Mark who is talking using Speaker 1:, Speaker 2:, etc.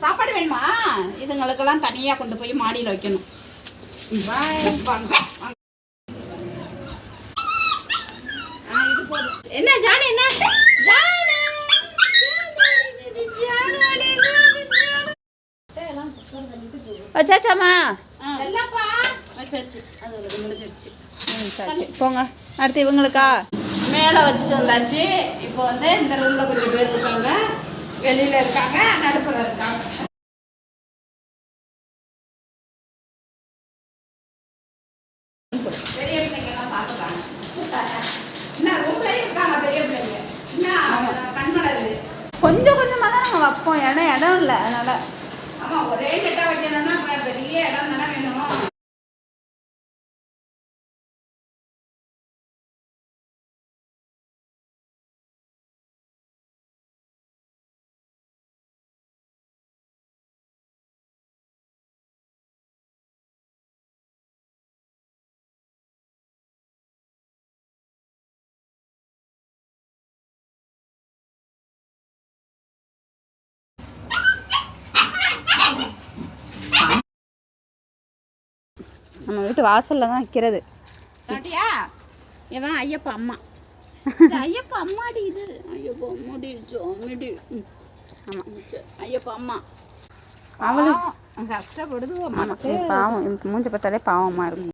Speaker 1: சாப்பாடு வேணுமா? இதுங்களுக்கெல்லாம் தனியா கொண்டு போய் மாடியில் வைக்கணும். என்ன ஜானி என்ன?
Speaker 2: வச்சாச்சாம்மா
Speaker 1: செல்லப்பா வச்சாச்சு அது முடிஞ்சிருச்சு.
Speaker 2: ம் சரி சரி. போங்க. அடுத்து இவங்களுக்கா?
Speaker 1: மேலே வச்சுட்டு வந்தாச்சு. இப்போ வந்து இந்த ரூமில் கொஞ்சம் பேர் இருக்காங்க. வெளியில் இருக்காங்க. நடுப்புற இருக்காங்க. பெரிய பிள்ளைங்கலாம் சாப்பிட்டாங்க என்ன ரூம்லேயும் இருக்காங்க பெரிய பிள்ளைங்க. என்ன கண்மலர்
Speaker 2: கொஞ்சம் கொஞ்சமாக தான் நம்ம வைப்போம். இடம் இடம் இல்லை. அதனால்
Speaker 1: ஆமாம் ஒரே செட்டாக வைக்கணும்னா பெரிய இடம் தானே வேணும்.
Speaker 2: நம்ம வீட்டு வாசலில் தான் வைக்கிறது.
Speaker 1: சாட்டியா இவன் ஐயப்பா அம்மா. ஐயப்பா அம்மாடி இது. ஐயப்பா அம்மாடி ஜோமிடி ஆமாம் ஐயப்பா அம்மா.
Speaker 2: அவளு
Speaker 1: பாவம், கஷ்டப்படுது மனசு.
Speaker 2: பாவம். மூஞ்ச பார்த்தாலே பாவமாக இருக்கும்.